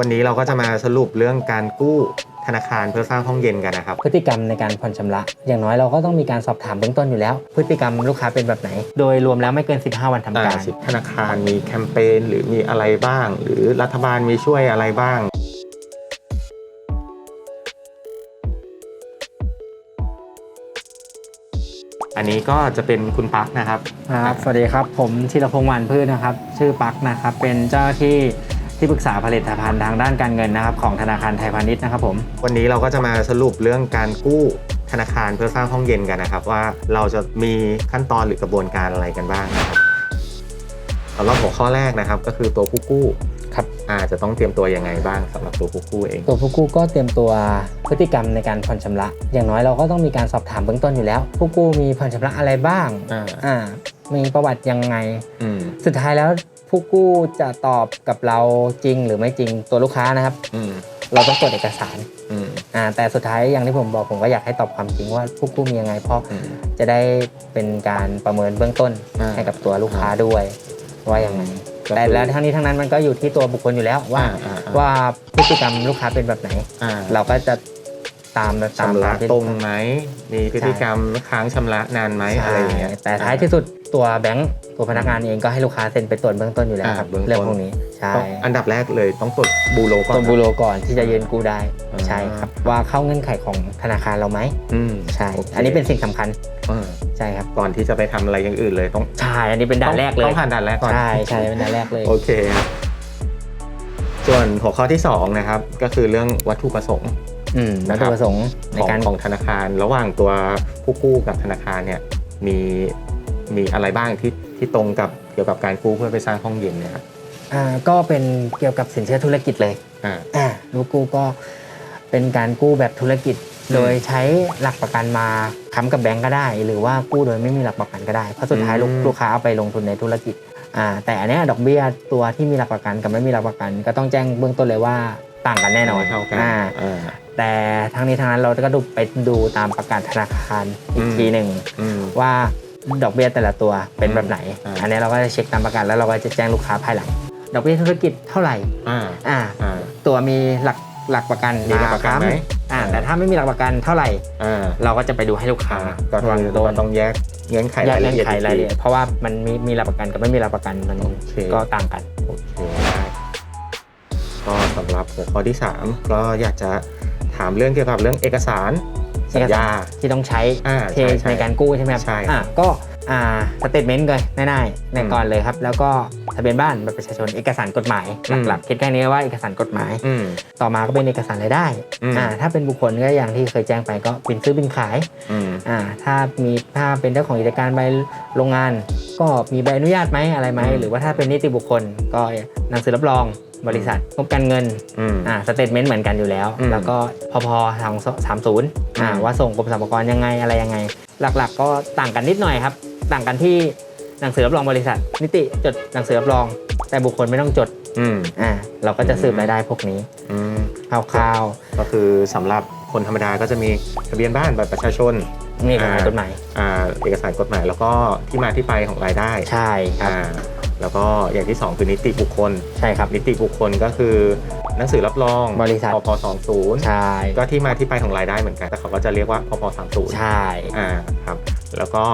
วันนี้เราก็จะมาสรุปเรื่องการกู้ธนาคารเพื่อสร้างห้องเย็นกันนะครับ พฤติกรรมในการผ่อนชำระ อย่างน้อยเราก็ต้องมีการสอบถามเบื้องต้นอยู่แล้ว พฤติกรรมลูกค้าเป็นแบบไหน โดยรวมแล้วไม่เกิน 15 วันทำการอ่ธนาคารมีแคมเปญหรือมีอะไรบ้าง หรือรัฐบาลมีช่วยอะไรบ้างอันนี้ก็จะเป็นคุณปักนะครับครับ สวัสดีครับ ผมธีรพงษ์หวานพืชนะครับ ชื่อปักนะครับ เป็นเจ้าหน้าที่ ที่ปรึกษาผลิตภัณฑ์ทางด้านการเงินนะครับของธนาคารไทยพาณิชย์นะครับผม วันนี้เราก็จะมาสรุปเรื่องการกู้ธนาคารเพื่อสร้างห้องเย็นกันนะครับ ว่าเราจะมีขั้นตอนหรือกระบวนการอะไรกันบ้างนะครับสำหรับหัวข้อแรกนะครับก็คือตัวผู้กู้ครับอาจจะต้องเตรียมตัวยังไงบ้างสำหรับตัวผู้กู้เอง ตัวผู้กู้ก็เตรียมตัวพฤติกรรมในการผ่อนชำระ อย่างน้อยเราก็ต้องมีการสอบถามเบื้องต้นอยู่แล้ว ผู้กู้มีผ่อนชำระอะไรบ้างอ่าอ่ามีประวัติยังไงอืมสุดท้ายแล้ว ผู้กู้จะตอบกับเราจริงหรือไม่จริงตัวลูกค้านะครับ อืมเราต้องตรวจเอกสารอืมอ่าแต่สุดท้ายอย่างที่ผมบอกผมก็อยากให้ตอบความจริงว่าผู้กู้มียังไงเพราะอืม จะได้เป็นการประเมินเบื้องต้นอ่าให้กับตัวลูกค้าด้วย ว่ายังไงก็คือแต่แล้วทั้งนี้ทั้งนั้นมันก็อยู่ที่ตัวบุคคลอยู่แล้วว่า อ่าอ่าอ่าว่าพฤติกรรมลูกค้าเป็นแบบไหน อ่าเราก็จะตามตามชำระที่ ตรงไหมมีพฤติกรรมค้างชำระนานไหมอะไรอย่างเงี้ย ใช่แต่ท้ายที่สุด ตัวแบงก์ตัวพนักงานเองก็ให้ลูกค้าเซ็นไปตรวจเบื้องต้นอยู่แล้วครับอ่าเบื้องต้น เรื่องพวกนี้ใช่ต้องอันดับแรกเลยต้องตรวจบูโรก่อนตัวบูโรก่อนที่จะยืนกู้ได้อ่า ใช่ครับ ว่าเข้าเงื่อนไขของธนาคารเราไหมอืมใช่ โคอันนี้เป็นสิ่งสำคัญเออใช่ครับก่อนที่จะไปทำอะไรอย่างอื่นเลยต้องใช่อันนี้เป็นด่านแรกเลยต้องผ่านด่านแรกก่อน ใช่ใช่เป็นด่านแรกเลย โอเคครับส่วนหัวข้อที่สองนะครับ ก็คือเรื่องวัตถุประสงค์ อืมนะวัตครัถุบประสงค์ในของการ ของธนาคาร ระหว่างตัวผู้กู้กับธนาคารเนี่ยมี มีอะไรบ้างที่ที่ตรงกับเกี่ยวกับการกู้เพื่อไปสร้างห้องเย็นเนี่ยครับอ่าก็เป็นเกี่ยวกับสินเชื่อธุรกิจเลยอ่าอ่าลูกกู้ก็เป็นการกู้แบบธุรกิจอืมโดยใช้หลักประกันมาค้ำกับแบงก์ก็ได้ หรือว่ากู้โดยไม่มีหลักประกันก็ได้เพราะสุดท้ายลูกอืมลูกค้าเอาไปลงทุนในธุรกิจอ่าแต่อันเนี้ยดอกเบี้ยตัวที่มีหลักประกันกับไม่มีหลักประกัน ก็ต้องแจ้งเบื้องต้นเลยว่าต่างกันแน่นอนไม่เท่ากันอ่าอ่าแต่ทั้งนี้ทั้งนั้นเราก็ดูไปดูตามประกาศธนาคารอีกอืมทีหนึ่งอืมว่า ดอกเบี้ยแต่ละตัวเป็นแบบไหนอ่าอันนี้เราก็จะเช็คตามประกันแล้วเราก็จะแจ้งลูกค้าภายหลัง ดอกเบี้ยธุรกิจเท่าไหร่อ่าอ่าอ่าตัวมีหลักหลักประกันมีหลักประกันไหมค้ำอ่าแต่ถ้าไม่มีหลักประกันเท่าไหร่อ่าเราก็จะไปดูให้ลูกค้าอ่าก็วางคือต้นเราต้องแยกเงื่อนไขแยกรายเงื่ละอนเอียดไขอีกรายละทีเอียดเพราะว่ามันมีมีหลักประกันกับไม่มีหลักประกันมันโอเคก็ต่างกันโอเคได้ก็สำหรับหัวข้อที่3ก็อยากจะถามเรื่องเกี่ยวกับเรื่องเอกสาร สัญเอกสาญารที่ต้องใช้อ่าเทใช่ใช่ในการกู้ใช่ไหมครับใช่อ่าก็อ่าสเตทเมนต์เลยง่ายๆในอืมก่อนเลยครับ แล้วก็ทะเบียนบ้านบัตรประชาชนเอกสารกฎหมายอืมหลักๆคิดแค่นี้ว่าเอกสารกฎหมายอืมต่อมาก็เป็นเอกสารรายได้อืมอ่าถ้าเป็นบุคคลก็อย่างที่เคยแจ้งไปก็บินซื้อบินขายอืมอ่าถ้ามีถ้าเป็นเจ้าของกิจการใบโรงงาน ก็มีใบอนุญาตไหมอะไรไหมอืมหรือว่าถ้าเป็นนิติบุคคลก็หนังสือรับรอง บริษัทงบการเงินอืมอ่าสเตทเมนต์เหมือนกันอยู่แล้วอืมแล้วก็พอพอทางสามศูนย์อ่าอืมว่าส่งกรมสรรพากรยังไงอะไรยังไง หลักๆ ก็ต่างกันนิดหน่อยครับ ต่างกันที่หนังสือรับรองบริษัท นิติจดหนังสือรับรอง แต่บุคคลไม่ต้องจดอืมอ่าเราก็จะสืบรายได้พวกนี้อืมคร่าวก็คือสำหรับคนธรรมดาก็จะมีทะเบียนบ้านบัตรประชาชนๆนี่กฎหมายกฎหมายอ่าเอกสารกฎหมายแล้วก็ที่มาที่ไปของรายได้ใช่ครับอ่า แล้วก็อย่างที่สองคือนิติบุคคล ใช่ครับนิติบุคคลก็คือหนังสือรับรองบริษัท พพสองศูนย์ใช่ก็ที่มาที่ไปของรายได้เหมือนกัน แต่เขาก็จะเรียกว่าพพสามศูนย์ใช่อ่าครับแล้วก็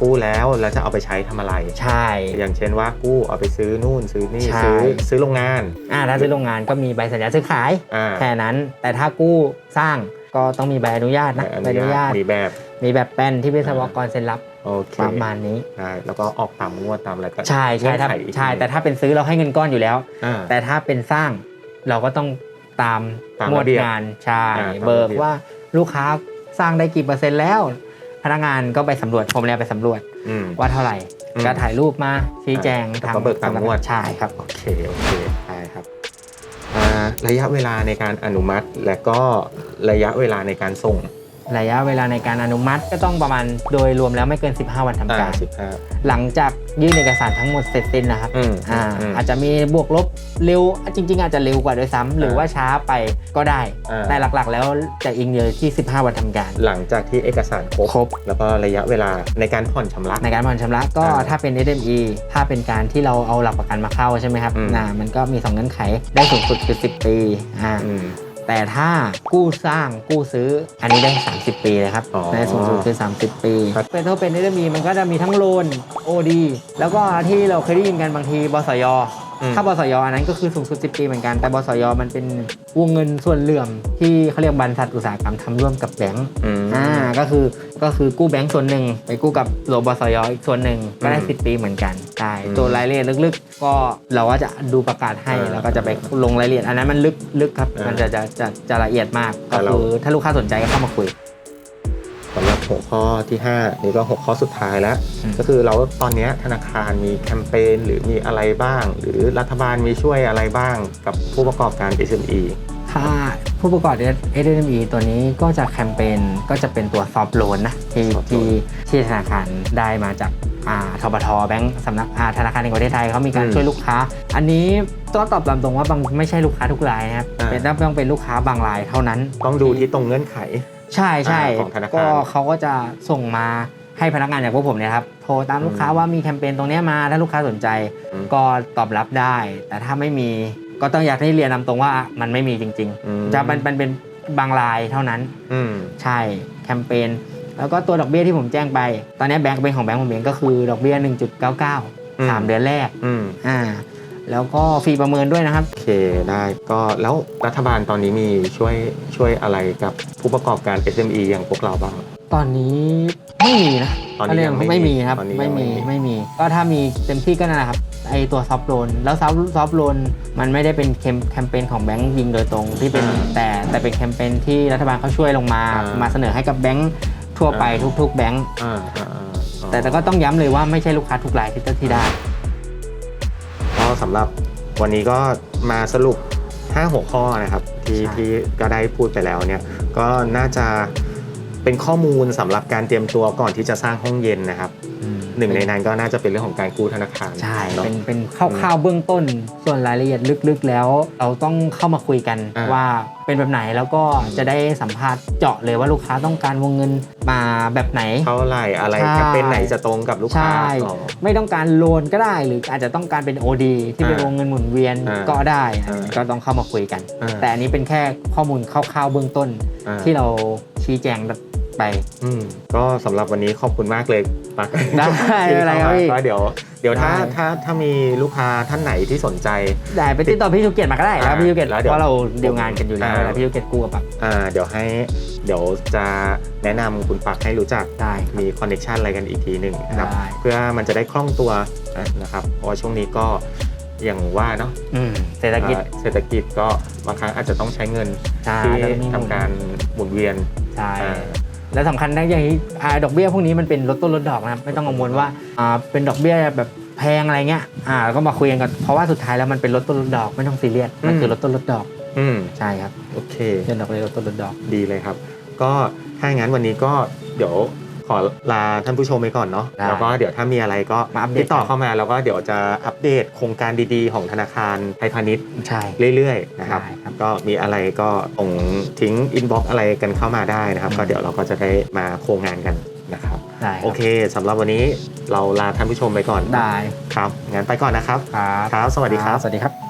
กู้แล้วแล้วจะเอาไปใช้ทำอะไร ใช่ อย่างเช่นว่ากู้เอาไปซื้อนู่นซื้อนี่ใช่ซื้อซื้อโรงงานอ่าถ้าซื้อโรงงานก็มีใบสัญญาซื้อขายอ่าแค่นั้น แต่ถ้ากู้สร้างก็ต้องมีใบอนุญาตนะใบอนุญาตมีแบบมีแบบแป้นที่วิศวกรเซ็นรับ โอเคประมาณนี้ใช่แล้วก็ออกตามงวดตามอะไรก็ใช่ใช่ถ้าเงื่อนไขอีกใช่แต่ถ้าเป็นซื้อเราให้เงินก้อนอยู่แล้วอ่าแต่ถ้าเป็นสร้างเราก็ต้องตามตามงวดระเบียบงานใช่อ่าตามเบิกระเบียบว่าลูกค้าสร้างได้กี่เปอร์เซ็นต์แล้ว พนักงานก็ไปสำรวจผมเลยไปสำรวจอืมว่าเท่าไหร่อืมก็ถ่ายรูปมาชี้แจงแล้วทางก็เบิกตามงวดใช่ครับโอเคโอเคได้ครับอ่าระยะเวลาในการอนุมัติและก็ระยะเวลาในการส่ง ระยะเวลาในการอนุมัติก็ต้องประมาณโดยรวมแล้วไม่เกิน 15 วันทำอ่าการ สิบห้า หลังจากยื่นเอกสารทั้งหมดเสร็จสิ้นนะครับอืมอ่าอืมอาจจะมีบวกลบเร็วจริง ๆ อาจจะเร็วกว่าด้วยซ้ำหรือว่าช้าไปก็ได้ อ่า แต่หลักๆ แล้วจะอิงเยอะที่ 15 วันทำการ หลังจากที่เอกสารครบ ครบ แล้วก็ระยะเวลาในการผ่อนชำระ ในการผ่อนชำระก็อ่าถ้าเป็น SME ถ้าเป็นการที่เราเอาหลักประกันมาเข้าใช่ไหมครับอืม นะมันก็มีสองเงื่อนไขได้สูงสุดคือ 10 ปีอ่า อืม แต่ถ้ากู้สร้างกู้ซื้ออันนี้ได้ 30 ปีเลยครับอ๋อ ได้สูงสุดคือ 30 ปีครับเป็นถ้าเป็น SME มันก็จะมีทั้งโลน OD แล้วก็ที่เราเคยได้ยินกันบางทีบสยอืม ถ้าบสยอันนั้นก็คือสูงสุด 10 ปีเหมือนกัน แต่บสยมันเป็นวงเงินส่วนเหลื่อม ที่เขาเรียกบรรษัทอุตสาหกรรมทำร่วมกับแบงก์อืมอ่าก็คือก็คือกู้แบงก์ส่วนหนึ่งไปกู้กับโรบสยอีกส่วนหนึ่งก็ได้อืม10 ปีเหมือนกันใช่อืมตัวรายละเอียดลึกๆ ก็เราก็จะดูประกาศให้อ่าแล้วก็จะไปลงรายละเอียด อันนั้นมันลึกลึกครับอ่ามัมันจะจะจะจะละเอียดมากแต่ก็เราคือถ้าลูกค้าสนใจก็เข้ามาคุยสำ หรับหัวข้อที่5นี่ก็หัวข้อสุดท้ายแล้วอืมก็คือเราตอนเนี้ยธนาคารมีแคมเปญหรือมีอะไรบ้าง หรือรัฐบาลมีช่วยอะไรบ้างกับผู้ประกอบการ SME ถ้าผู้ประกอบ SME ตัวนี้ก็จะแคมเปญก็จะเป็นตัวซอฟโลนนะที่ soft ที่ loan ที่ธนาคารได้มาจากอ่า ทบทแบงก์สำนักอ่าธนาคารแห่งประเทศไทยเขามีการอืมช่วยลูกค้า อันนี้ต้องตอบตามตรงว่าบางไม่ใช่ลูกค้าทุกรายนะครับอ่าเป็นต้องเป็นลูกค้าบางรายเท่านั้น ต้องดูที่ตรงเงื่อนไข ใช่ใช่อ่าของธนาคารก็เขาก็จะส่งมาให้พนักงานอย่างพวกผมเนี่ยครับโทรตามลูกค้าอืมว่ามีแคมเปญตรงเนี้ยมาถ้าลูกค้าสนใจอืมก็ตอบรับได้ แต่ถ้าไม่มีก็ต้องอยากให้เรียนนำตรงว่ามันไม่มีจริงอืมๆจะมันมันเป็นบางรายเท่านั้นอืมใช่แคมเปญ แล้วก็ตัวดอกเบี้ยที่ผมแจ้งไป ตอนนี้แบงก์เป็นของแบงก์ผมเองก็คือดอกเบี้ยอืม1.99 3 เดือนแรกอืมอ่าแล้วก็ฟรีประเมินด้วยนะครับ โอเคได้ก็แล้วรัฐบาลตอนนี้มีช่วยช่วยอะไรกับผู้ประกอบการ SME อย่างพวกเราบ้าง ตอนนี้ไม่มีนะตอนนี้ยังไม่มีไม่มีครับตอนนี้ไม่ยังไม่มีมีไม่มี ก็ถ้ามีเต็มที่ก็นั่นแหละครับไอตัวซอฟโลนแล้วซอฟซอฟโลนมันไม่ได้เป็นแคมแคมเปญของแบงก์ยิงโดยตรงที่เป็นแต่แต่เป็นแคมเปญที่รัฐบาลเขาช่วยลงมามาเสนอให้กับแบงก์ ทั่วไปทุกๆแบงก์อ่าอ่าอ่าอ๋อแต่แต่ก็ต้องย้ำเลยว่าไม่ใช่ลูกค้าทุกรายที่ที่ได้ ก็สำหรับวันนี้ก็มาสรุป 5 หัวข้อนะครับ ที่ใช่ ที่ก็ได้พูดไปแล้วเนี่ยก็น่าจะเป็นข้อมูลสำหรับการเตรียมตัวก่อนที่จะสร้างห้องเย็นนะครับ หนึ่งในนั้นก็น่าจะเป็นเรื่องของการกู้ธนาคารใช่เนาะเป็นเป็นคร่าวๆเบื้องต้น ส่วนรายละเอียดลึกๆ แล้ว เราต้องเข้ามาคุยกันอ่าว่าเป็นแบบไหนแล้วก็จะได้สัมภาษณ์เจาะเลยว่าลูกค้าต้องการวงเงินมาแบบไหนเท่าไหร่อะไรใช่แคมเปญไหนจะตรงกับลูกค้าใช่อ๋อไม่ต้องการโลนก็ได้หรืออาจจะต้องการเป็น OD ที่เป็นอ่าวงเงินหมุนเวียนอ่าก็ได้อ่าก็ต้องเข้ามาคุยกันอ่าแต่อันนี้เป็นแค่ข้อมูลคร่าวๆเบื้องต้นอ่าที่เราชี้แจง ไป อืมก็สำหรับวันนี้ขอบคุณมากเลยปักได้ไม่เป็นไรครับพี่ ก็เดี๋ยว เดี๋ยวถ้าได้ ถ้าถ้ามีลูกค้าท่านไหนที่สนใจ ได้ไปติดต่อพี่ชูเกียรติมาก็ได้แล้วอ่าพี่ชูเกียรติแล้วเดี๋ยวเพราะเราเดียวงานกันอยู่แล้วอ่า แล้วพี่ชูเกียรติกู้กับปักอ่าเดี๋ยวให้เดี๋ยวจะแนะนำคุณปักให้รู้จักได้มีคอนเน t ชันอะไรกันอีกทีหนึ่งนะครับได้ เพื่อมันจะได้คล่องตัวนะครับเพราะว่าช่วงนี้ก็อย่างว่าเนาะอืมเศรษฐกิจอ่าเศรษฐกิจก็บางครั้งอาจจะต้องใช้เงินใช่ที่แล้วมีทำการหมุนเวียนใช่ อ่า และสำคัญนะอย่างนี้อ่าดอกเบี้ยพวกนี้มันเป็นลดต้นลดดอกนะครับไม่ต้องกังวลว่าอ่าเป็นดอกเบี้ยแบบแพงอะไรเงี้ยอ่าก็มาคุยกันก่อนเพราะว่าสุดท้ายแล้วมันเป็นลดต้นลดดอกไม่ต้องซีเรียสมันคือลดต้นลดดอกอืมใช่ครับโอเคเป็นดอกเบี้ยลดต้นลดดอกดีเลยครับ ก็ถ้าอย่างนั้นวันนี้ก็เดี๋ยว ขอลาท่านผู้ชมไปก่อนเนาะได้แล้วก็เดี๋ยวถ้ามีอะไรก็มาอัปเดต ติดต่อเข้ามาแล้วก็เดี๋ยวจะอัปเดตโครงการดีๆ ของธนาคารไทยพาณิชย์ใช่ เรื่อยๆนะครับได้ครับ ก็มีอะไรก็ส่งทิ้งอินบ็อกอะไรกันเข้ามาได้นะครับอืมก็เดี๋ยวเราก็จะได้มาโครงงานกันนะครับ ได้รับโอเคสำหรับวันนี้เราลาท่านผู้ชมไปก่อนได้ครับงั้นไปก่อนนะครับ ครับ ครับ สวัสดีครับ สวัสดีครับ